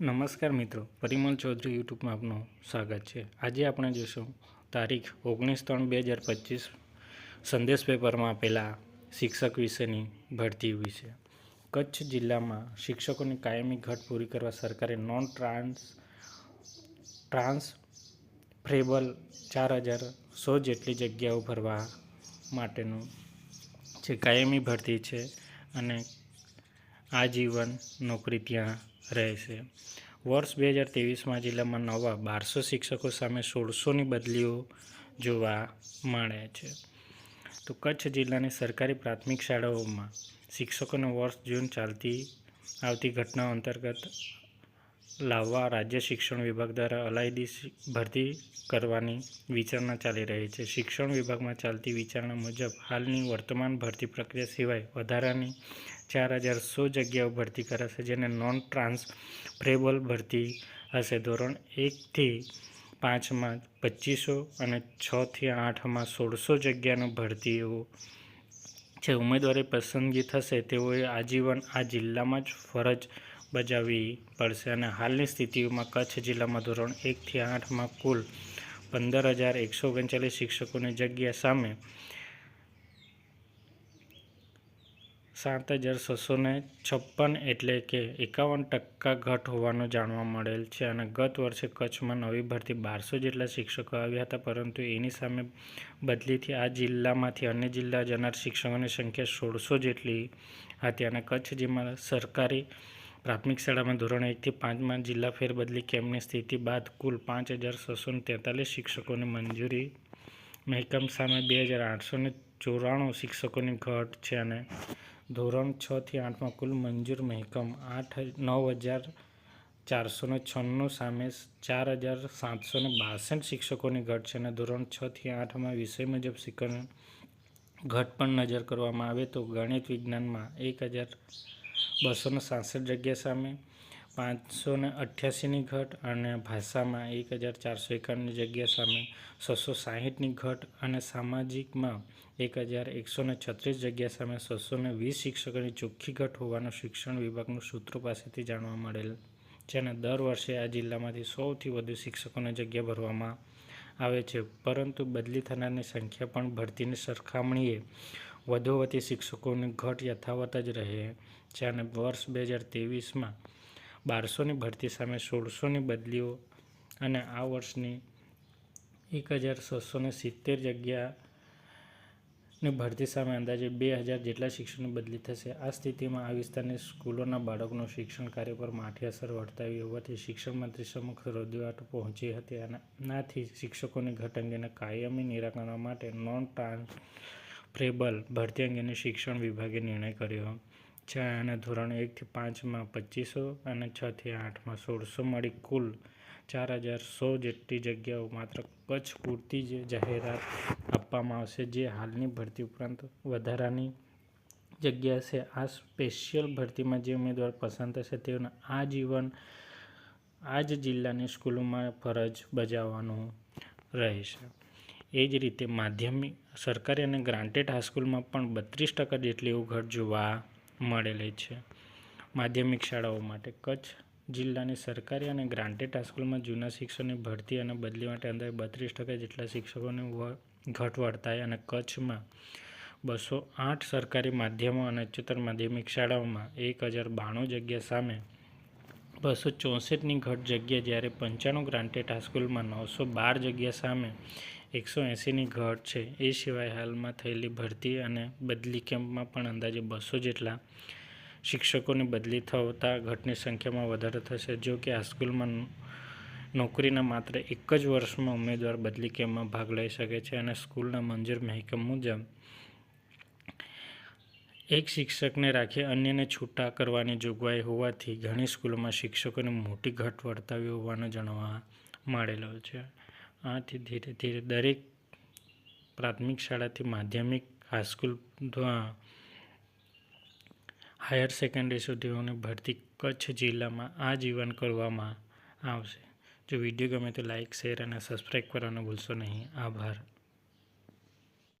નમસ્કાર મિત્રો, પરિમલ ચૌધરી યુટ્યુબમાં આપનું સ્વાગત છે. આજે આપણે જોઈશું તારીખ ઓગણીસ ત્રણ બે હજાર પચીસ સંદેશ પેપરમાં આપેલા શિક્ષક વિશેની ભરતી વિશે. કચ્છ જિલ્લામાં શિક્ષકોની કાયમી ઘટ પૂરી કરવા સરકારે નોન ટ્રાન્સ, ટ્રાન્સફરેબલ ચાર હજાર સો જેટલી જગ્યાઓ ભરવા માટેનું જે કાયમી ભરતી છે અને આજીવન નોકરી ત્યાં રહેશે. વર્ષ બે હજાર ત્રેવીસમાં જિલ્લામાં નવા બારસો શિક્ષકો સામે સોળસોની બદલીઓ જોવા મળે છે. તો કચ્છ જિલ્લાની સરકારી પ્રાથમિક શાળાઓમાં શિક્ષકોને વર્ષ જૂન ચાલતી આવતી ઘટનાઓ અંતર્ગત લાવવા રાજ્ય શિક્ષણ વિભાગ દ્વારા અલાયદી ભરતી કરવાની વિચારણા ચાલી રહી છે. શિક્ષણ વિભાગમાં ચાલતી વિચારણા મુજબ હાલની વર્તમાન ભરતી પ્રક્રિયા સિવાય વધારાની ચાર હજાર સો જગ્યાઓ ભરતી કરાશે, જેને નોન ટ્રાન્સફરેબલ ભરતી હશે. ધોરણ એકથી પાંચમાં પચીસો અને છથી આઠમાં સોળસો જગ્યાનો ભરતીઓ જે ઉમેદવારી પસંદગી થશે, તેઓએ આજીવન આ જિલ્લામાં જ ફરજ બજાવવી પડશે. અને હાલની સ્થિતિમાં કચ્છ જિલ્લામાં ધોરણ એકથી આઠમાં કુલ પંદર હજાર એકસો ઓગણચાલીસ શિક્ષકોની જગ્યા સામે સાત હજાર છસો છપ્પન એટલે કે એકાવન ટકા ઘટ હોવાનું જાણવા મળેલ છે અને ગત વર્ષે કચ્છમાં નવી ભરતી બારસો જેટલા શિક્ષકો આવ્યા હતા, પરંતુ એની સામે બદલીથી આ જિલ્લામાંથી અન્ય જિલ્લા જનાર શિક્ષકોની સંખ્યા સોળસો જેટલી હતી અને કચ્છ જેમાં સરકારી પ્રાથમિક શાળામાં ધોરણ એકથી પાંચમાં જિલ્લા ફેરબદલી કેમ્પની સ્થિતિ બાદ કુલ પાંચ હજાર છસો તેતાલીસ શિક્ષકોની મંજૂરી. મહેકમ સામે બે હજાર આઠસો ચોરાણું શિક્ષકોની ઘટ છે અને ધોરણ છ થી આઠમાં કુલ મંજૂર મહેકમ આઠ નવ હજાર ચારસો ને છન્નું સામે ચાર હજાર સાતસો ને બાસઠ શિક્ષકોની ઘટ છે અને ધોરણ છ થી આઠમાં વિષય મુજબ શિક્ષણ ઘટ પણ નજર કરવામાં આવે તો ગણિત વિજ્ઞાનમાં એક હજાર બસો ને સાસઠ જગ્યા સામે પાંચસો ને અઠ્યાસીની ઘટ અને ભાષામાં એક હજાર ચારસો એકાણુંની જગ્યા સામે છસો સાહીઠની ઘટ અને સામાજિકમાં એક હજાર એકસો ને છત્રીસ જગ્યા સામે છસો ને વીસ શિક્ષકોની ચોખ્ખી ઘટ હોવાનું શિક્ષણ વિભાગનું સૂત્રો પાસેથી જાણવા મળેલ અને દર વર્ષે આ જિલ્લામાંથી સૌથી વધુ શિક્ષકોની જગ્યા ભરવામાં આવે છે. પરંતુ બદલી થનારની સંખ્યા પણ ભરતીની સરખામણીએ વધુ વધી શિક્ષકોની ઘટ યથાવત જ રહે છે અને વર્ષ બે હજાર ત્રેવીસમાં બારસોની ભરતી સામે સોળસોની બદલીઓ અને આ વર્ષની એક હજાર છસોને સિત્તેર જગ્યાની ભરતી સામે અંદાજે બે હજાર જેટલા શિક્ષણની બદલી થશે. આ સ્થિતિમાં આ વિસ્તારની સ્કૂલોના બાળકોનું શિક્ષણ કાર્ય પર માઠી અસર વર્તાવી હોવાથી શિક્ષણ મંત્રી સમક્ષ રજૂઆત પહોંચી હતી અને આનાથી શિક્ષકોની ઘટ અંગેના કાયમી નિરાકરણ માટે નોન ટ્રાન્સફરેબલ ભરતી અંગેની શિક્ષણ વિભાગે નિર્ણય કર્યો. અને ધોરણ એકથી પાંચમાં પચીસો અને છથી આઠમાં સોળસો મળી કુલ ચાર હજાર સો જેટલી જગ્યાઓ માત્ર કચ્છ પૂરતી જ જાહેરાત આપવામાં આવશે, જે હાલની ભરતી ઉપરાંત વધારાની જગ્યા છે. આ સ્પેશિયલ ભરતીમાં જે ઉમેદવાર પસંદ થશે તેઓને આજીવન આ જ જિલ્લાની સ્કૂલોમાં ફરજ બજાવવાનું રહેશે. એ જ રીતે માધ્યમિક, સરકારી અને ગ્રાન્ટેડ હાઈસ્કૂલમાં પણ બત્રીસ ટકા જેટલી ઉઘડ જોવા મળેલી છે. માધ્યમિક શાળાઓ માટે કચ્છ જિલ્લાની સરકારી અને ગ્રાન્ટેડ હાઈસ્કૂલમાં જૂના શિક્ષકોની ભરતી અને બદલી માટે અંદાજે બત્રીસ ટકા જેટલા શિક્ષકોની ઘટ વર્તાય અને કચ્છમાં બસો આઠ સરકારી માધ્યમો અને ઉચ્ચતર માધ્યમિક શાળાઓમાં એક હજાર બાણું જગ્યા સામે બસો ચોસઠની ઘટ જગ્યા જ્યારે પંચાણું ગ્રાન્ટેડ હાઈસ્કૂલમાં નવસો બાર જગ્યા સામે એકસો એંસીની ઘટ છે. એ સિવાય હાલમાં થયેલી ભરતી અને બદલી કેમ્પમાં પણ અંદાજે બસો જેટલા શિક્ષકોની બદલી થતા ઘટની સંખ્યામાં વધારો થશે. જો કે હાઈસ્કૂલમાં નોકરીના માત્ર એક જ વર્ષમાં ઉમેદવાર બદલી કેમ્પમાં ભાગ લઈ શકે છે અને સ્કૂલના મંજૂર મહેકમ મુજબ એક શિક્ષકને રાખી અન્યને છૂટા કરવાની જોગવાઈ હોવાથી ઘણી સ્કૂલોમાં શિક્ષકોને મોટી ઘટ વર્તાવી હોવાનું જાણવા મળેલો છે. આથી ધીરે ધીરે દરેક પ્રાથમિક શાળાથી માધ્યમિક હાઈસ્કૂલ હાયર સેકન્ડરી સુધીઓની ભરતી કચ્છ જિલ્લામાં આજીવન કરવામાં આવશે. જો વીડિયો ગમે તો લાઇક શેર અને સબસ્ક્રાઈબ કરવાનું ભૂલશો નહીં. આભાર.